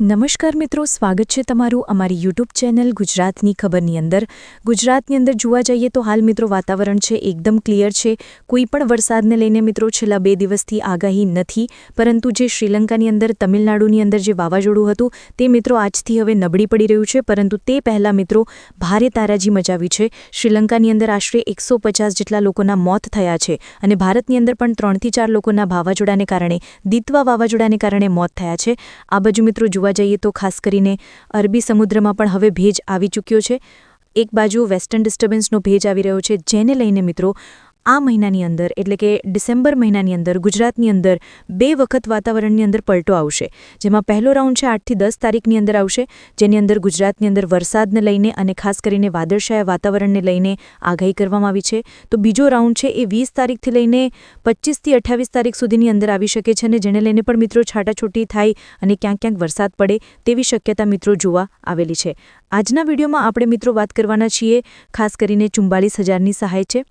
નમસ્કાર મિત્રો, સ્વાગત છે તમારું અમારી યુટ્યુબ ચેનલ ગુજરાતની ખબરની અંદર. ગુજરાતની અંદર જોવા જઈએ તો હાલ મિત્રો વાતાવરણ છે એકદમ ક્લિયર છે. કોઈ પણ વરસાદને લઈને મિત્રો છેલ્લા બે દિવસથી આગાહી નથી. પરંતુ જે શ્રીલંકાની અંદર, તમિલનાડુની અંદર જે વાવાઝોડું હતું, તે મિત્રો આજથી હવે નબળી પડી રહ્યું છે. પરંતુ તે પહેલાં મિત્રો ભારે તારાજી મચાવી છે. શ્રીલંકાની અંદર આશરે એકસો જેટલા લોકોના મોત થયા છે અને ભારતની અંદર પણ ત્રણથી ચાર લોકોના વાવાઝોડાને કારણે દિતવા વાવાઝોડાને કારણે મોત થયા છે. આ બાજુ મિત્રો જોવા જઈએ તો ખાસ કરીને અરબી સમુદ્રમાં પણ હવે ભેજ આવી ચૂક્યો છે. એક બાજુ વેસ્ટર્ન ડિસ્ટર્બન્સનો ભેજ આવી રહ્યો છે, જેને લઈને મિત્રો આ મહિનાની અંદર, એટલે કે ડિસેમ્બર મહિનાની અંદર, ગુજરાતની અંદર બે વખત વાતાવરણની અંદર પલટો આવશે. જેમાં પહેલો રાઉન્ડ છે આઠથી દસ તારીખની અંદર આવશે, જેની અંદર ગુજરાતની અંદર વરસાદને લઈને અને ખાસ કરીને વાદળછાયા વાતાવરણને લઈને આગાહી કરવામાં આવી છે. તો બીજો રાઉન્ડ છે એ વીસ તારીખથી લઈને પચીસથી અઠ્ઠાવીસ તારીખ સુધીની અંદર આવી શકે છે અને જેને લઈને પણ મિત્રો છાટાછૂટી થાય અને ક્યાંક ક્યાંક વરસાદ પડે તેવી શક્યતા મિત્રો જોવા આવેલી છે. આજના વિડીયોમાં આપણે મિત્રો વાત કરવાના છીએ, ખાસ કરીને ચુમ્બાલીસ હજારની સહાય છે.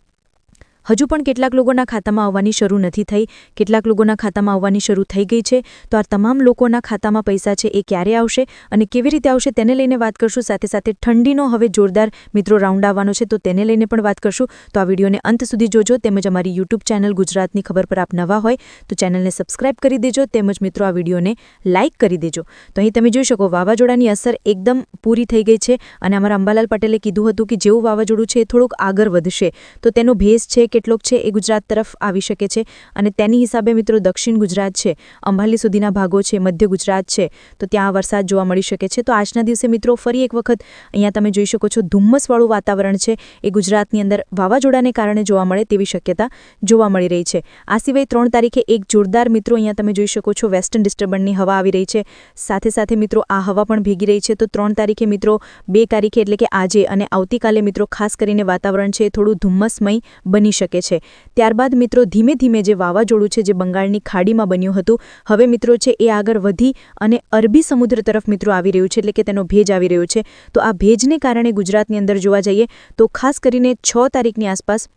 હજુ પણ કેટલાક લોકોના ખાતામાં આવવાની શરૂ નથી થઈ. કેટલાક લોકોના ખાતામાં આવવાની શરૂ થઈ ગઈ છે. તો આ તમામ લોકોના ખાતામાં પૈસા છે એ ક્યારે આવશે અને કેવી રીતે આવશે તેને લઈને વાત કરશું. સાથે સાથે ઠંડીનો હવે જોરદાર મિત્રો રાઉન્ડ આવવાનો છે, તો તેને લઈને પણ વાત કરશું. તો આ વિડીયોને અંત સુધી જોજો. તેમજ અમારી યુટ્યુબ ચેનલ ગુજરાતની ખબર પર આપ નવા હોય, તો ચેનલને સબસ્ક્રાઇબ કરી દેજો. તેમજ મિત્રો, આ વિડીયોને લાઇક કરી દેજો. તો અહીં તમે જોઈ શકો, વાવાઝોડાની અસર એકદમ પૂરી થઈ ગઈ છે અને અમારા અંબાલાલ પટેલે કીધું હતું કે જેવું વાવાઝોડું છે એ થોડુંક આગળ વધશે. તો તેનો ભેસ છે કેટલોક છે એ ગુજરાત તરફ આવી શકે છે અને તેની હિસાબે મિત્રો દક્ષિણ ગુજરાત છે, અંબાલી સુધીના ભાગો છે, મધ્ય ગુજરાત છે, તો ત્યાં વરસાદ જોવા મળી શકે છે. તો આજના દિવસે મિત્રો ફરી એક વખત અહીંયા તમે જોઈ શકો છો ધુમ્મસવાળું વાતાવરણ છે એ ગુજરાતની અંદર વાવાઝોડાને કારણે જોવા મળે તેવી શક્યતા જોવા મળી રહી છે. આ સિવાય ત્રણ તારીખે એક જોરદાર મિત્રો અહીંયા તમે જોઈ શકો છો વેસ્ટર્ન ડિસ્ટર્બન્સની હવા આવી રહી છે. સાથે સાથે મિત્રો આ હવા પણ ભેગી રહી છે. તો ત્રણ તારીખે મિત્રો, બે તારીખે એટલે કે આજે અને આવતીકાલે મિત્રો ખાસ કરીને વાતાવરણ છે થોડું ધુમ્મસમય બની શકે છે. ત્યારબાદ મિત્રો ધીમે ધીમે જે વાવાઝોડું છે જે બંગાળની ખાડીમાં બન્યું હતું, હવે મિત્રો છે એ આગળ વધી અને અરબી સમુદ્ર તરફ મિત્રો આવી રહ્યું છે એટલે કે તેનો ભેજ આવી રહ્યો છે. તો આ ભેજને કારણે ગુજરાતની અંદર જોવા જઈએ તો ખાસ કરીને છ તારીખની આસપાસ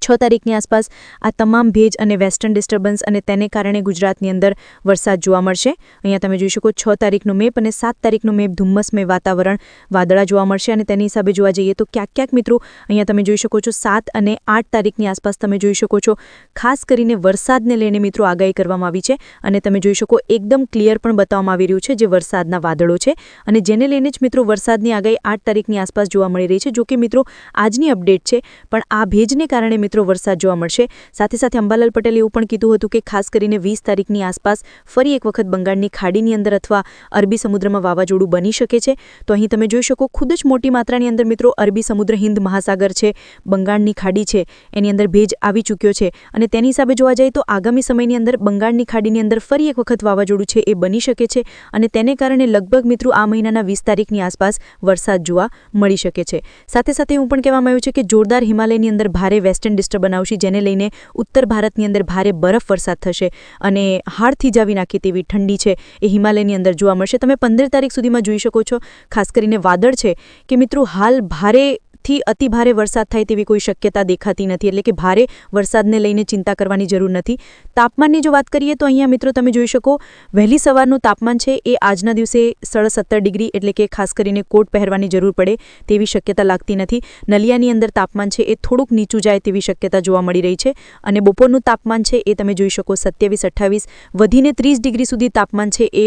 છ તારીખની આસપાસ આ તમામ ભેજ અને વેસ્ટર્ન ડિસ્ટર્બન્સ અને તેને કારણે ગુજરાતની અંદર વરસાદ જોવા મળશે. અહીંયા તમે જોઈ શકો છ તારીખનો મેપ અને સાત તારીખનો મેપ ધુમ્મસમય વાતાવરણ વાદળા જોવા મળશે અને તેની હિસાબે જોવા જઈએ તો ક્યાંક ક્યાંક મિત્રો અહીંયા તમે જોઈ શકો છો સાત અને આઠ તારીખની આસપાસ તમે જોઈ શકો છો ખાસ કરીને વરસાદને લઈને મિત્રો આગાહી કરવામાં આવી છે અને તમે જોઈ શકો એકદમ ક્લિયર પણ બતાવવામાં આવી રહ્યું છે જે વરસાદના વાદળો છે અને જેને લઈને જ મિત્રો વરસાદની આગાહી આઠ તારીખની આસપાસ જોવા મળી રહી છે. જોકે મિત્રો આજની અપડેટ છે પણ આ ભેજને કારણે મિત્રો વરસાદ જોવા મળશે. સાથે સાથે અંબાલાલ પટેલે એવું પણ કીધું હતું કે ખાસ કરીને વીસ તારીખની આસપાસ ફરી એક વખત બંગાળની ખાડીની અંદર અથવા અરબી સમુદ્રમાં વાવાઝોડું બની શકે છે. તો અહીં તમે જોઈ શકો ખુદ જ મોટી માત્રાની અંદર મિત્રો અરબી સમુદ્ર, હિન્દ મહાસાગર છે, બંગાળની ખાડી છે, એની અંદર ભેજ આવી ચૂક્યો છે. અને તેની હિસાબે જોવા જાય તો આગામી સમયની અંદર બંગાળની ખાડીની અંદર ફરી એક વખત વાવાઝોડું છે એ બની શકે છે અને તેને કારણે લગભગ મિત્રો આ મહિનાના વીસ તારીખની આસપાસ વરસાદ જોવા મળી શકે છે. સાથે સાથે એવું પણ કહેવામાં આવ્યું છે કે જોરદાર હિમાલયની અંદર ભારે વેસ્ટર્ન ડિસ્ટર્બ બનાવશે, જેને લઈને ઉત્તર ભારતની અંદર ભારે બરફ વરસાદ થશે અને હાડ થીજાવી નાખે તેવી ઠંડી છે એ હિમાલયની અંદર જોવા મળશે. તમે પંદર તારીખ સુધીમાં જોઈ શકો છો, ખાસ કરીને વાદળ છે કે મિત્રો, હાલ ભારે થી અતિભારે વરસાદ થાય તેવી કોઈ શક્યતા દેખાતી નથી, એટલે કે ભારે વરસાદને લઈને ચિંતા કરવાની જરૂર નથી. તાપમાનની જો વાત કરીએ તો અહીંયા મિત્રો તમે જોઈ શકો, વહેલી સવારનું તાપમાન છે એ આજના દિવસે સડસત્તર ડિગ્રી એટલે કે ખાસ કરીને કોટ પહેરવાની જરૂર પડે તેવી શક્યતા લાગતી નથી. નલિયાની અંદર તાપમાન છે એ થોડુંક નીચું જાય તેવી શક્યતા જોવા મળી રહી છે અને બપોરનું તાપમાન છે એ તમે જોઈ શકો સત્યાવીસ, અઠ્ઠાવીસ, વધીને ત્રીસ ડિગ્રી સુધી તાપમાન છે એ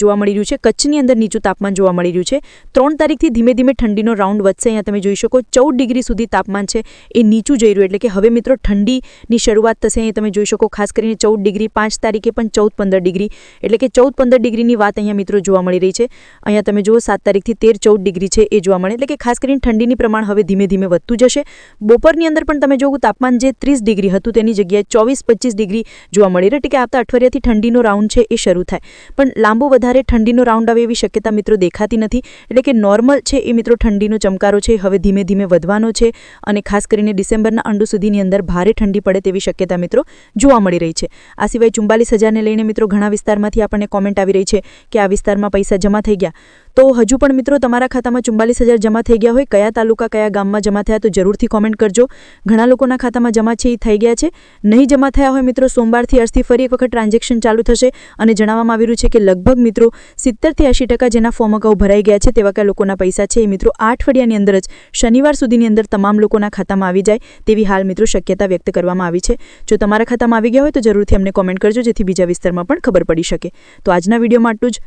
જોવા મળી રહ્યું છે. કચ્છની અંદર નીચું તાપમાન જોવા મળી રહ્યું છે. ત્રણ તારીખથી ધીમે ધીમે ઠંડીનો રાઉન્ડ વધશે, અહીંયા તમે જોઈ શકો. ચૌદ ડિગ્રી સુધી તાપમાન છે. એ નીચું જઈ રહ્યું એટલે કે હવે મિત્રો ઠંડીની શરૂઆત થશે. અહીં તમે જોઈ શકો ખાસ કરીને ચૌદ ડિગ્રી પાંચ તારીખે પણ ચૌદ પંદર ડિગ્રી. એટલે કે ચૌદ પંદર ડિગ્રીની વાત અહીંયા મિત્રો જોવા મળી રહી છે. અહીંયા તમે જુઓ સાત તારીખથી તેર ચૌદ ડિગ્રી છે એ જોવા મળે. એટલે કે ખાસ કરીને ઠંડીની પ્રમાણ હવે ધીમે ધીમે વધતું જશે. બપોરની અંદર પણ તમે જોવું તાપમાન જે ત્રીસ ડિગ્રી હતું તેની જગ્યાએ ચોવીસ પચીસ ડિગ્રી જોવા મળી રહી. એટલે કે આવતા અઠવાડિયાથી ઠંડીનો રાઉન્ડ છે એ શરૂ થાય. પણ લાંબો વધારે ઠંડીનો રાઉન્ડ આવે એવી શક્યતા મિત્રો દેખાતી નથી. એટલે કે નોર્મલ છે એ મિત્રો ઠંડીનો ચમકારો છે. હવે ધીમે ધીમે વધવાનો છે અને ખાસ કરીને ડિસેમ્બરના અંડુ સુધીની અંદર ભારે ઠંડી પડે તેવી શક્યતા મિત્રો જોવા મળી રહી છે. આ સિવાય ચુમ્બાલીસ હજારને લઈને મિત્રો ઘણા વિસ્તારમાંથી આપણને કોમેન્ટ આવી રહી છે કે આ વિસ્તારમાં પૈસા જમા થઈ ગયા. તો હજુ પણ મિત્રો તમારા ખાતામાં ચુમ્બાલીસ હજાર જમા થઈ ગયા હોય, કયા તાલુકા, કયા ગામમાં જમા થયા તો જરૂરથી કોમેન્ટ કરજો. ઘણા લોકોના ખાતામાં જમા છે એ થઈ ગયા છે. નહીં જમા થયા હોય મિત્રો, સોમવારથી આજથી ફરી એક વખત ટ્રાન્ઝેક્શન ચાલુ થશે અને જણાવવામાં આવી રહ્યું છે કે લગભગ મિત્રો સિત્તેરથી એંશી ટકા જેના ફોર્મ અગાઉ ભરાઈ ગયા છે તેવા કયા લોકોના પૈસા છે એ મિત્રો આ અઠવાડિયાની અંદર જ શનિવાર સુધીની અંદર તમામ લોકોના ખાતામાં આવી જાય તેવી હાલ મિત્રો શક્યતા વ્યક્ત કરવામાં આવી છે. જો તમારા ખાતામાં આવી ગયા હોય તો જરૂરથી અમને કોમેન્ટ કરજો, જેથી બીજા વિસ્તારમાં પણ ખબર પડી શકે. તો આજના વિડીયોમાં આટલું જ.